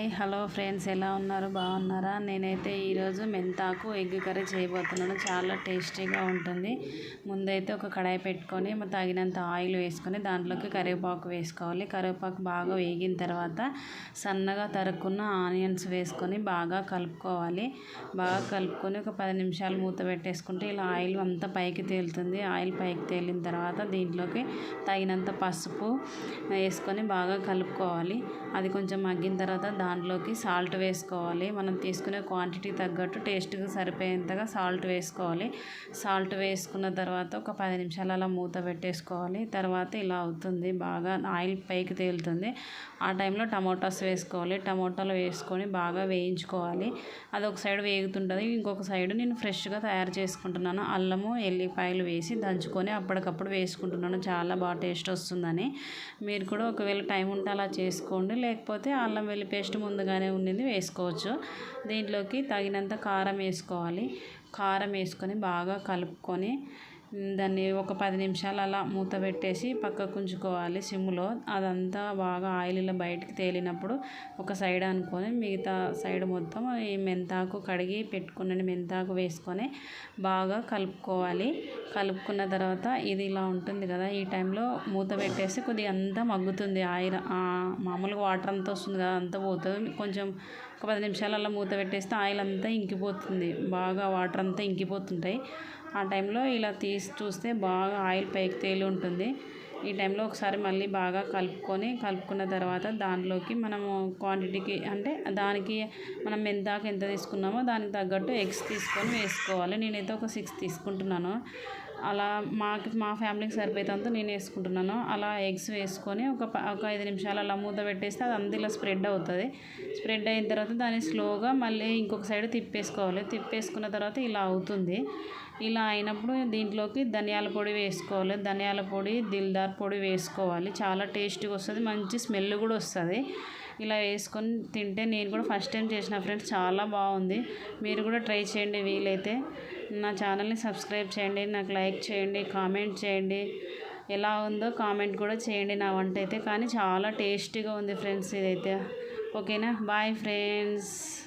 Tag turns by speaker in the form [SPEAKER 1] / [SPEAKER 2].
[SPEAKER 1] Hi hello friends ఎలా ఉన్నారు? బాగున్నారా? నేనైతే ఈరోజు మెంతాకు ఎగ్ కర్రీ చేయబోతున్నాను. చాలా టేస్టీగా ఉంటుంది. ముందైతే ఒక కడాయి పెట్టుకొని తగినంత ఆయిల్ వేసుకొని దాంట్లోకి కరివేపాకు వేసుకోవాలి. కరివేపాకు బాగా వేగిన తర్వాత సన్నగా తరుక్కున్న ఆనియన్స్ వేసుకొని బాగా కలుపుకోవాలి. బాగా కలుపుకొని ఒక పది నిమిషాలు మూత పెట్టేసుకుంటే ఇలా ఆయిల్ అంతా పైకి తేలుతుంది. ఆయిల్ పైకి తేలిన తర్వాత దీంట్లోకి తగినంత పసుపు వేసుకొని బాగా కలుపుకోవాలి. అది కొంచెం మగ్గిన తర్వాత దాంట్లోకి సాల్ట్ వేసుకోవాలి. మనం తీసుకునే క్వాంటిటీ తగ్గట్టు టేస్ట్కి సరిపోయేంతగా సాల్ట్ వేసుకోవాలి. సాల్ట్ వేసుకున్న తర్వాత ఒక పది నిమిషాలు అలా మూత పెట్టేసుకోవాలి. తర్వాత ఇలా అవుతుంది. బాగా ఆయిల్ పైకి తేలుతుంది. ఆ టైంలో టమోటాస్ వేసుకోవాలి. టమోటాలు వేసుకొని బాగా వేయించుకోవాలి. అది ఒక సైడ్ వేగుతుంటుంది. ఇంకొక సైడ్ నేను ఫ్రెష్గా తయారు చేసుకుంటున్నాను. అల్లము ఎల్లిపాయలు వేసి దంచుకొని అప్పటికప్పుడు వేసుకుంటున్నాను. చాలా బాగా టేస్ట్ వస్తుందని. మీరు కూడా ఒకవేళ టైం ఉంటే అలా చేసుకోండి. లేకపోతే అల్లం వెల్లి పేస్ట్ ముందుగానే ఉండింది వేసుకోవచ్చు. దీంట్లోకి తగినంత కారం వేసుకోవాలి. కారం వేసుకొని బాగా కలుపుకొని దాన్ని ఒక పది నిమిషాలు అలా మూత పెట్టేసి పక్కకు ఉంచుకోవాలి సిమ్లో. అదంతా బాగా ఆయిల్ బయటికి తేలినప్పుడు ఒక సైడ్ అనుకొని మిగతా సైడ్ మొత్తం ఈ మెంతాకు కడిగి పెట్టుకున్న మెంతాకు వేసుకొని బాగా కలుపుకోవాలి. కలుపుకున్న తర్వాత ఇది ఇలా ఉంటుంది కదా ఈ టైంలో మూత పెట్టేసి కొద్దిగా అంతా మగ్గుతుంది. ఆయిల్ మామూలుగా వాటర్ అంతా వస్తుంది కదా అంతా పోతుంది. కొంచెం ఒక పది నిమిషాలలో మూత పెట్టేస్తే ఆయిల్ అంతా ఇంకిపోతుంది. బాగా వాటర్ అంతా ఇంకిపోతుంటాయి. ఆ టైంలో ఇలా తీసి చూస్తే బాగా ఆయిల్ పైకి తేలి ఉంటుంది. ఈ టైంలో ఒకసారి మళ్ళీ బాగా కలుపుకొని కలుపుకున్న తర్వాత దాంట్లోకి మనము క్వాంటిటీకి అంటే దానికి మనం మెంతాకు ఎంత తీసుకున్నామో దానికి తగ్గట్టు ఎగ్స్ తీసుకొని వేసుకోవాలి. నేనైతే ఒక సిక్స్ తీసుకుంటున్నాను. అలా మాకు మా ఫ్యామిలీకి సరిపోయేంత నేను వేసుకుంటున్నాను. అలా ఎగ్స్ వేసుకొని ఒక ఒక ఐదు నిమిషాలు అలా మూత పెట్టేస్తే అది అంత ఇలా స్ప్రెడ్ అవుతుంది. స్ప్రెడ్ అయిన తర్వాత దాన్ని స్లోగా మళ్ళీ ఇంకొక సైడ్ తిప్పేసుకోవాలి. తిప్పేసుకున్న తర్వాత ఇలా అవుతుంది. ఇలా అయినప్పుడు దీంట్లోకి ధనియాల పొడి వేసుకోవాలి. ధనియాల పొడి దిల్దార్ పొడి వేసుకోవాలి. చాలా టేస్టీగా వస్తుంది. మంచి స్మెల్ కూడా వస్తుంది. ఇలా వేసుకొని తింటే నేను కూడా ఫస్ట్ టైం చేసిన ఫ్రెండ్స్. చాలా బాగుంది. మీరు కూడా ట్రై చేయండి వీలైతే. నా ఛానల్ని సబ్స్క్రైబ్ చేయండి నాకు లైక్ చేయండి కామెంట్ చేయండి. ఎలా ఉందో కామెంట్ కూడా చేయండి నా వంట అయితే. కానీ చాలా టేస్టీగా ఉంది ఫ్రెండ్స్ ఇదైతే. ఓకేనా? Boy friends.